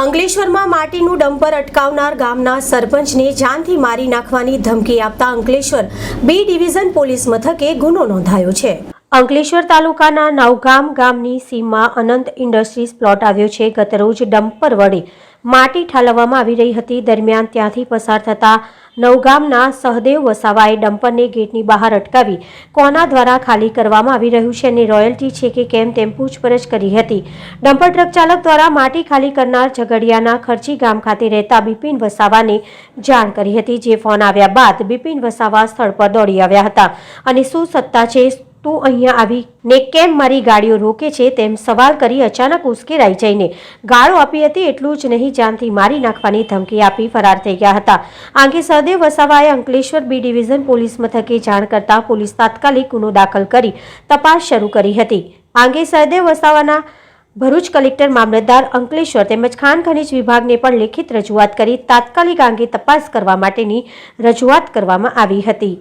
અંકલેશ્વરમાં માટીનું ડમ્પર અટકાવનાર ગામના સરપંચને જાનથી મારી નાખવાની ધમકી આપતા અંકલેશ્વર બી ડિવિઝન પોલીસ મથકે ગુનો નોંધાયો છે. અંકલેશ્વર તાલુકાના નવગામ ગામની સીમમાં અનંત ઇન્ડસ્ટ્રીઝ પ્લોટ આવ્યો છે. ગતરોજ ડમ્પર વડે માટી ઠાલવવામાં આવી રહી હતી. દરમિયાન ત્યાંથી પસાર થતા નવગામના સહદેવ વસાવાએ ડમ્પરને ગેટની બહાર અટકાવી કોના દ્વારા ખાલી કરવામાં આવી રહ્યું છે અને રોયલ્ટી છે કે કેમ તેમ પૂછપરછ કરી હતી. ડમ્પર ટ્રક ચાલક દ્વારા માટી ખાલી કરનાર ઝઘડિયાના ખર્ચી ગામ ખાતે રહેતા બિપિન વસાવાને જાણ કરી હતી, જે ફોન આવ્યા બાદ બિપિન વસાવા સ્થળ પર દોડી આવ્યા હતા અને શું સત્તા છે તું અહીંયા આવીને કેમ મારી ગાડીઓ રોકે છે તેમ સવાલ કરી અચાનક ઉશ્કેરાઈ જઈને. ગાળો આપી હતી એટલું જ નહીં, જાનથી મારી નાખવાની ધમકી આપી ફરાર થઈ ગયા હતા. આંગે સહદેવ વસાવાએ અંકલેશ્વર બી ડિવિઝન પોલીસ મથકે જાણ કરતા પોલીસ તાત્કાલિક ગુનો દાખલ કરી તપાસ શરૂ કરી હતી. આંગે સહદેવ વસાવાના ભરૂચ કલેક્ટર મામલતદાર અંકલેશ્વર તેમજ ખાન ખનીજ વિભાગને પણ લેખિત રજૂઆત કરી તાત્કાલિક આંગે તપાસ કરવા માટેની રજૂઆત કરવામાં આવી હતી.